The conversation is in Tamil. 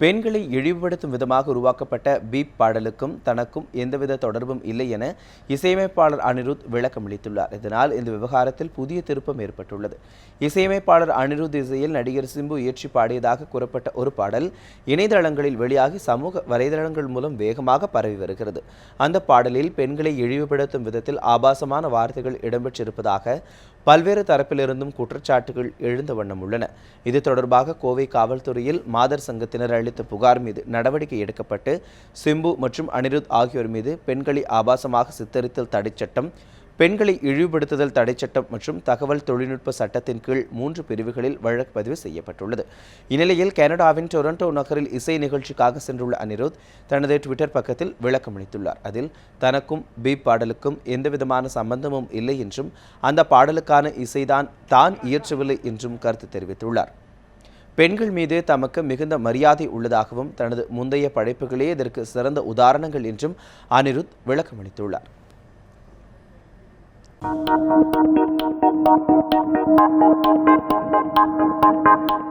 பெண்களை இழிவுபடுத்தும் விதமாக உருவாக்கப்பட்ட பீப் பாடலுக்கும் தனக்கும் எந்தவித தொடர்பும் இல்லை என இசையமைப்பாளர் அனிருத் விளக்கமளித்துள்ளார் இதனால் இந்த விவகாரத்தில் புதிய திருப்பம் ஏற்பட்டுள்ளது. இசையமைப்பாளர் அனிருத் இசையில் நடிகர் சிம்பு இயற்றி பாடியதாக கூறப்பட்ட ஒரு பாடல் இணையதளங்களில் வெளியாகி சமூக வலைதளங்கள் மூலம் வேகமாக பரவி வருகிறது. அந்த பாடலில் பெண்களை இழிவுபடுத்தும் விதத்தில் ஆபாசமான வார்த்தைகள் இடம்பெற்றிருப்பதாக பல்வேறு தரப்பிலிருந்தும் குற்றச்சாட்டுகள் எழுந்த வண்ணம் உள்ளன. இது தொடர்பாக கோவை காவல்துறையில் மாதர் சங்கத்தினர் அளித்த புகார் மீது நடவடிக்கை எடுக்கப்பட்டு சிம்பு மற்றும் அனிருத் ஆகியோர் மீது பெண்களை ஆபாசமாக சித்தரித்தல் தடைச் சட்டம் பெண்களை இழிவுபடுத்துதல் தடைச் சட்டம் மற்றும் தகவல் தொழில்நுட்ப சட்டத்தின் கீழ் மூன்று பிரிவுகளில் வழக்கு பதிவு செய்யப்பட்டுள்ளது. இந்நிலையில் கனடாவின் டொரண்டோ நகரில் இசை நிகழ்ச்சிக்காக சென்றுள்ள அனிருத் தனது ட்விட்டர் பக்கத்தில் விளக்கமளித்துள்ளார் அதில் தனக்கும் பீப் பாடலுக்கும் எந்தவிதமான சம்பந்தமும் இல்லை என்றும் அந்த பாடலுக்கான இசைதான் தான் இயற்றவில்லை என்றும் கருத்து தெரிவித்துள்ளார். பெண்கள் மீது தமக்கு மிகுந்த மரியாதை உள்ளதாகவும் தனது முந்தைய படைப்புகளே இதற்கு சிறந்த உதாரணங்கள் என்றும் அனிருத் விளக்கமளித்துள்ளார் Thank you.